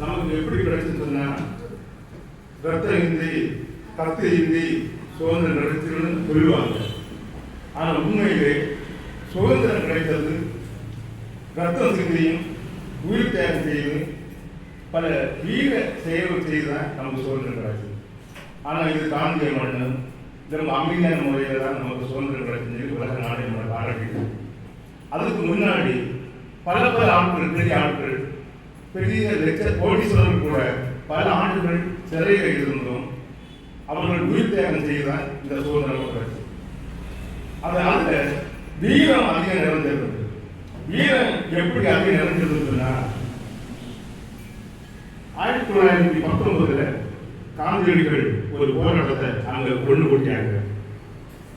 நமக்கு எப்படி கிடைச்சதுன்னா ரத்த இந்தி கத்த இந்தி சுதந்திரம் கிடைச்சதுன்னு சொல்லுவாங்க. ஆனால் உண்மையிலே சுதந்திரம் கிடைத்தது ரத்தம் சிந்தியும் உயிர் தியாகம் செய்யும் பல வீர செயல்கள் செய்து தான் நமக்கு சுதந்திரம் கிடைச்சது. ஆனால் இது காந்திய மண்ணு திரும்ப அமைதியான முறையில் தான் நமக்கு சுதந்திரம் கிடைச்சது உலக நாடு நம்ம அதுக்கு முன்னாடி பல பல ஆட்கள் பெரிய ஆட்கள் பெரிய லெக்சர் கோடீஸ்வரன் கூட பல ஆண்டுகள் சிறையில் இருந்தோம் அவர்கள் உயிர் தியாகம் செய்யதான் இந்த சுதந்திரம் கிடைச்சது அதனால வீரம் அதிகம் நிறைந்திருந்தது. வீரம் எப்படி அதிகம் நிறைந்திருந்ததுன்னா ஆயிரத்தி தொள்ளாயிரத்தி பத்தொன்பதுல காந்தியடிகள் ஒரு போராட்டத்தை அங்க ஒன்று கூட்டியாங்க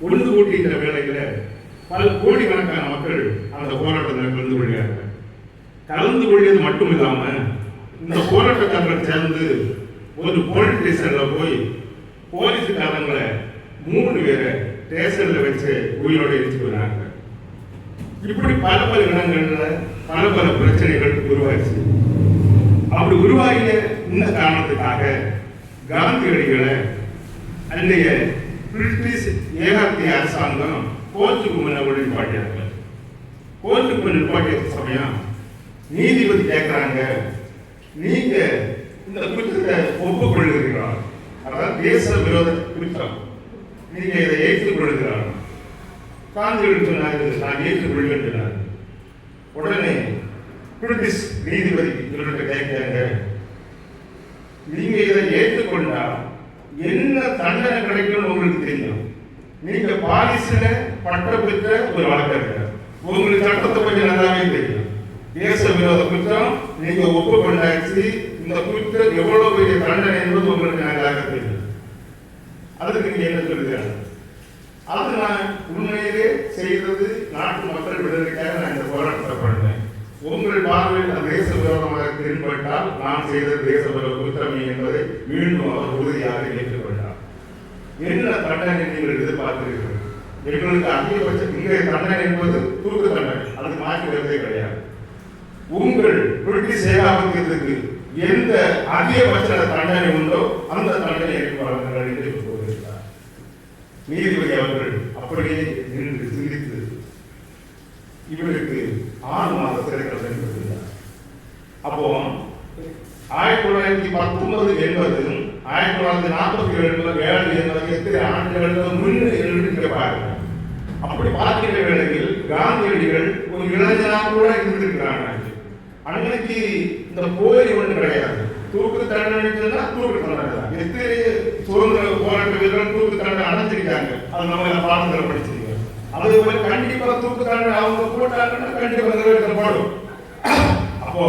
ஒன்று கூட்டின்ற வேலையில பல கோடிக்கணக்கான மக்கள் அந்த போராட்டத்தில் கலந்து கொள்கிறார்கள். கலந்து கொள்ளியது மட்டும் இல்லாம இந்த போராட்டக்காரர்கள் சேர்ந்து ஒரு போலீஸ் ஸ்டேஷன்ல போய் போலீஸ்காரங்களை மூணு பேரை ஸ்டேஷன்ல வச்சு உயிரோட எரிச்சு போனாங்க இப்படி பல பல இடங்கள்ல பல பல பிரச்சனைகள் உருவாச்சு. அப்படி உருவாகிய இந்த காரணத்துக்காக காந்தியடிகளை அன்றைய பிரிட்டிஷ் ஏகாத்திய அரசாங்கம் கோச்சுக்கு முன்ன கொண்டு கோச்சுக்கு கோர்ட்டுக்கு நிப்பாட்டிய சமயம் நீதிபதி கேட்கிறாங்க நீங்க இந்த குற்றத்தை ஒப்புக்கொள்கிறீர்களா அதாவது தேச விரோத குற்றம் நீங்க இதை ஏற்றுக்கொள்கிறார் காந்தியடிகள் சொன்னாரு நான் ஏற்றுக்கொள்கிறேன் உடனே பிரிட்டிஷ் நீதிபதி இவர்கிட்ட கேட்கிறாங்க. நீங்க இதை ஏற்றுக்கொண்டா என்ன தண்டனை கிடைக்கும்னு உங்களுக்கு தெரியும்? நீங்க பாலிசில பட்ட பெற்ற ஒரு வழக்கறிஞர். உங்களுக்கு சட்டத்தை பற்றி நல்லாவே தெரியும். தேச விரோத குற்றம் நீங்க ஒப்புக்கொண்டாச்சு. இந்த குற்றம் எவ்வளவு பெரிய தண்டனை என்பது உங்களுக்கு நியாயமாக தெரியும் அதுக்கு நீங்க என்ன சொல்லுகிறாங்க அது நான் உண்மையிலே செய்தது நாட்டு மக்கள் விடுதலைக்காக நான் இந்த போராட்டத்தை பண்ணேன் உங்கள் பார்வையில் அது தேச விரோதமாக தென்பட்டால் நான் செய்த தேச விரோத குற்றமே என்பதை மீண்டும் அவர் உறுதியாக ஏற்றுக்கொண்டார். என்ன தண்டனை நீங்கள் எதிர்பார்க்கிறீர்கள்? எங்களுக்கு அதிகபட்சம் இங்கே தண்டனை என்பது தூக்கு தண்டனை. அதுக்கு மாற்றி வருவதே கிடையாது. உங்கள் பிரிட்டிஷ் ஏகாபத்தியத்துக்கு எந்த அதிகபட்ச தண்டனை உண்டோ அந்த தண்டனை எனக்கு வழங்குங்கள் என்று கூறுகிறார் நீதிபதி அவர்கள் அப்படியே நின்று சிந்தித்து இவருக்கு ஆறு மாத சிறை தண்டனை கொடுத்தார் அப்போ ஆயிரத்தி தொள்ளாயிரத்தி பத்தொன்பது என்பது ஆயிரத்தி தொள்ளாயிரத்தி நாற்பத்தி ஏழு ஏழு என்பது எத்தனை ஆண்டுகளுக்கு முன்னு என்று கேட்பார்கள் அப்படி பார்க்கிற வேளையில் காந்தியடிகள் ஒரு இளைஞனா கூட இருந்திருக்கிறாங்க அண்ணனுக்கு இந்த போய் ஒன்று கிடையாது. தூக்கு தண்டனை சொன்னா தூக்கு தண்டனை தான் எத்தனை சுதந்திர போராட்ட வீரர்கள் தூக்கு தண்டனை அடைஞ்சிருக்காங்க? அது நம்ம பாடத்தில் படிச்சிருக்கோம். அதே போல கண்டிப்பா தூக்கு தண்டனை அவங்க போட்டாங்கன்னா கண்டிப்பா நிறைவேற்றப்படும். அப்போ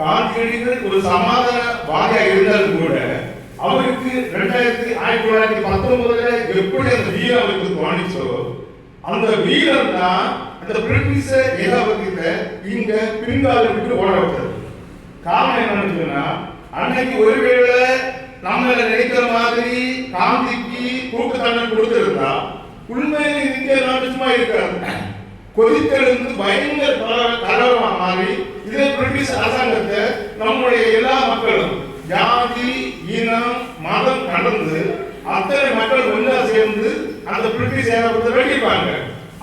காந்தியடிகள் ஒரு சமாதானவாதியா இருந்தாலும் கூட அவருக்கு ரெண்டாயிரத்தி ஆயிரத்தி தொள்ளாயிரத்தி பத்தொன்பதுல எப்படி அந்த வீரம் அவருக்கு தோணிச்சோ அந்த வீரர் தான் அந்த பிரிட்டிஷ ஏகாபத்தியத்தை இங்க பின்கால விட்டு ஓட வச்சது காரணம் என்னன்னு சொன்னா அன்னைக்கு ஒருவேளை நம்மளை நினைக்கிற மாதிரி காந்திக்கு தூக்கு தண்டனை கொடுத்திருந்தா உண்மையில இந்திய நாட்டு சும்மா இருக்காது. கொதித்தெழுந்து பயங்கர கலவரமா மாறி இதே பிரிட்டிஷ் அரசாங்கத்தை நம்முடைய எல்லா மக்களும் ஜாதி இனம் மதம் கடந்து அத்தனை மக்கள் ஒன்றா சேர்ந்து அந்த பிரிட்டிஷ் ஏகாபத்தை வெட்டிப்பாங்க.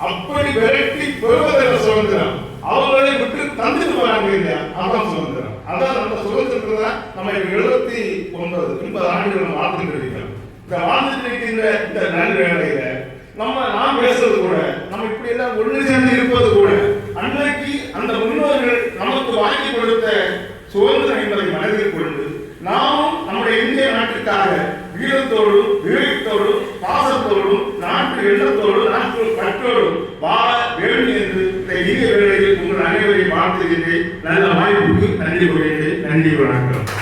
அப்படி விரட்டி பெறுவதற்கு சுதந்திரம். அவங்களை விட்டு தந்துட்டு போறாங்க இல்லையா? அதான் சுதந்திரம். அதான் நம்ம சுதந்திரத்தை தான் நம்ம எழுபத்தி ஒன்பது எண்பது ஆண்டுகள் நம்ம வாழ்ந்துட்டு இருக்கிறோம் இந்த வாழ்ந்துட்டு இருக்கின்ற இந்த நல்ல வேலையில நம்ம நாம் பேசுறது கூட நம்ம இப்படி எல்லாம் ஒன்று சேர்ந்து இருப்பது கூட அன்றைக்கு அந்த முன்னோர்கள் நமக்கு வாங்கி கொடுத்த சுதந்திரம் என்பதை மனதில் கொண்டு நாமும் நம்முடைய இந்திய நாட்டுக்காக வீரத்தோடும் விவேகத்தோடும் இந்த இந்திய வேளையில் உங்கள் அனைவரையும் வாழ்த்துகின்றேன் நல்ல வாய்ப்புக்கு நன்றி கூறுகின்றேன் நன்றி வணக்கம்.